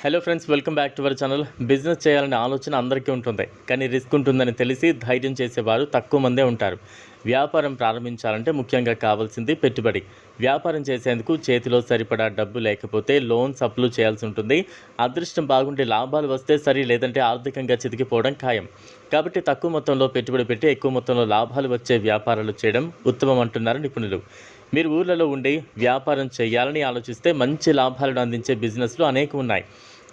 Hello friends welcome back to our channel business చేయాలనే ఆలోచన అందరికీ ఉంటుంది. కానీ రిస్క్ ఉంటుందని తెలిసి ధైర్యం చేసేవారు తక్కువ మందే ఉంటారు. వ్యాపారం ప్రారంభించాలంటే ముఖ్యంగా కావాల్సింది పెట్టుబడి. వ్యాపారం చేసేందుకు చేతిలో సరిపడా డబ్బు లేకపోతే లోన్స్ అప్లు చేయాల్సి ఉంటుంది. అదృష్టం బాగుంటే లాభాలు వస్తే సరి లేదంటే ఆర్థికంగా చితికిపోవడం ఖాయం. కాబట్టి తక్కువ మొత్తంలో పెట్టుబడి పెట్టి ఎక్కువ మొత్తంలో లాభాలు వచ్చే వ్యాపారాలు చేయడం ఉత్తమం అంటున్నారు నిపుణులు. మీరు ఊర్లలో ఉండి వ్యాపారం చేయాలని ఆలోచిస్తే మంచి లాభాలను అందించే బిజినెస్లు అనేక ఉన్నాయి.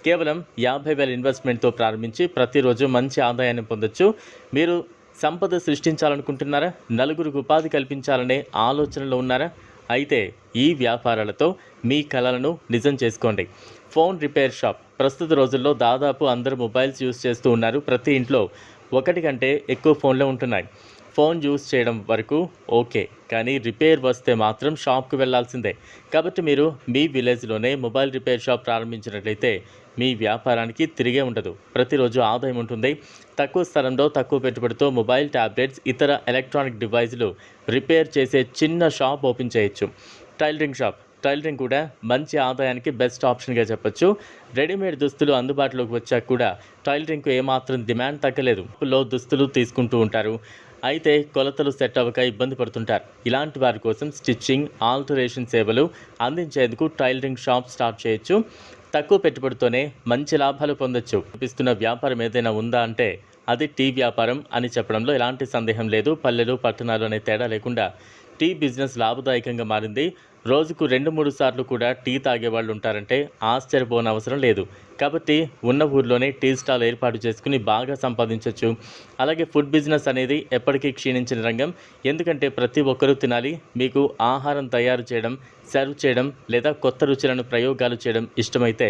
కేవలం యాభై వేల ఇన్వెస్ట్మెంట్తో ప్రారంభించి ప్రతిరోజు మంచి ఆదాయాన్ని పొందొచ్చు. మీరు సంపద సృష్టించాలనుకుంటున్నారా? నలుగురికి ఉపాధి కల్పించాలనే ఆలోచనలో ఉన్నారా? అయితే ఈ వ్యాపారాలతో మీ కళలను నిజం చేసుకోండి. ఫోన్ రిపేర్ షాప్ ప్రస్తుత రోజుల్లో దాదాపు అందరూ మొబైల్స్ యూస్ చేస్తూ ఉన్నారు. ప్రతి ఇంట్లో ఒకటి కంటే ఎక్కువ ఫోన్లే ఉంటున్నాయి. ఫోన్ యూస్ చేయడం వరకు ఓకే కానీ రిపేర్ వస్తే మాత్రం షాప్కు వెళ్ళాల్సిందే కాబట్టి మీరు మీ విలేజ్లోనే మొబైల్ రిపేర్ షాప్ ప్రారంభించినట్లయితే మీ వ్యాపారానికి తిరిగే ఉండదు. ప్రతిరోజు ఆదాయం ఉంటుంది. తక్కువ స్థలంలో తక్కువ పెట్టుబడితో మొబైల్ ట్యాబ్లెట్స్ ఇతర ఎలక్ట్రానిక్ డివైజులు రిపేర్ చేసే చిన్న షాప్ ఓపెన్ చేయొచ్చు. Tailoring shop. టైలరింగ్ కూడా మంచి ఆదాయానికి బెస్ట్ ఆప్షన్గా చెప్పొచ్చు. రెడీమేడ్ దుస్తులు అందుబాటులోకి వచ్చాక కూడా టైలరింగ్కు ఏమాత్రం డిమాండ్ తగ్గలేదు. లో దుస్తులు తీసుకుంటూ ఉంటారు. అయితే కొలతలు సెట్ అవ్వక ఇబ్బంది పడుతుంటారు. ఇలాంటి వారి కోసం స్టిచ్చింగ్ ఆల్టరేషన్ సేవలు అందించేందుకు టైలరింగ్ షాప్ స్టార్ట్ చేయొచ్చు. తక్కువ పెట్టుబడితోనే మంచి లాభాలు పొందొచ్చు. చూపిస్తున్న వ్యాపారం ఏదైనా ఉందా అంటే అది టీ వ్యాపారం అని చెప్పడంలో ఎలాంటి సందేహం లేదు. పల్లెలు పట్టణాలు అనే తేడా లేకుండా టీ బిజినెస్ లాభదాయకంగా మారింది. రోజుకు రెండు మూడు సార్లు కూడా టీ తాగే వాళ్ళు ఉంటారంటే ఆశ్చర్యపోని అవసరం లేదు. కాబట్టి ఉన్న ఊర్లోనే టీ స్టాల్ ఏర్పాటు చేసుకుని బాగా సంపాదించవచ్చు అలాగే ఫుడ్ బిజినెస్ అనేది ఎప్పటికీ క్షీణించిన రంగం. ఎందుకంటే ప్రతి ఒక్కరూ తినాలి మీకు ఆహారం తయారు చేయడం సర్వ్ చేయడం లేదా కొత్త రుచులను ప్రయోగాలు చేయడం ఇష్టమైతే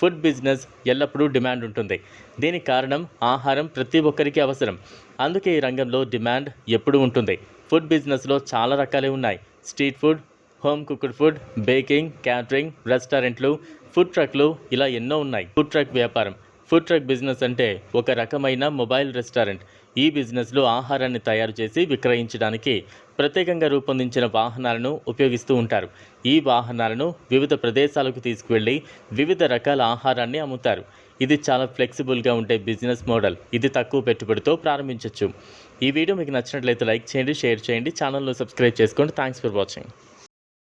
ఫుడ్ బిజినెస్ ఎల్లప్పుడూ డిమాండ్ ఉంటుంది. దీనికి కారణం ఆహారం ప్రతి ఒక్కరికి అవసరం. అందుకే ఈ రంగంలో డిమాండ్ ఎప్పుడూ ఉంటుంది. ఫుడ్ బిజినెస్లో చాలా రకాలే ఉన్నాయి. Street food home cooked food baking catering రెస్టారెంట్లు ఫుడ్ ట్రక్లు ఇలా ఎన్నో ఉన్నాయి. ఫుడ్ ట్రక్ వ్యాపారం. ఫుడ్ ట్రక్ బిజినెస్ అంటే ఒక రకమైన మొబైల్ రెస్టారెంట్. ఈ బిజినెస్లో ఆహారాన్ని తయారు చేసి విక్రయించడానికి ప్రత్యేకంగా రూపొందించిన వాహనాలను ఉపయోగిస్తూ ఉంటారు. ఈ వాహనాలను వివిధ ప్రదేశాలకు తీసుకువెళ్ళి వివిధ రకాల ఆహారాన్ని అమ్ముతారు. ఇది చాలా ఫ్లెక్సిబుల్గా ఉండే బిజినెస్ మోడల్. ఇది తక్కువ పెట్టుబడితో ప్రారంభించవచ్చు ఈ వీడియో మీకు నచ్చినట్లయితే లైక్ చేయండి షేర్ చేయండి ఛానల్ను సబ్స్క్రైబ్ చేసుకోండి. Thanks for watching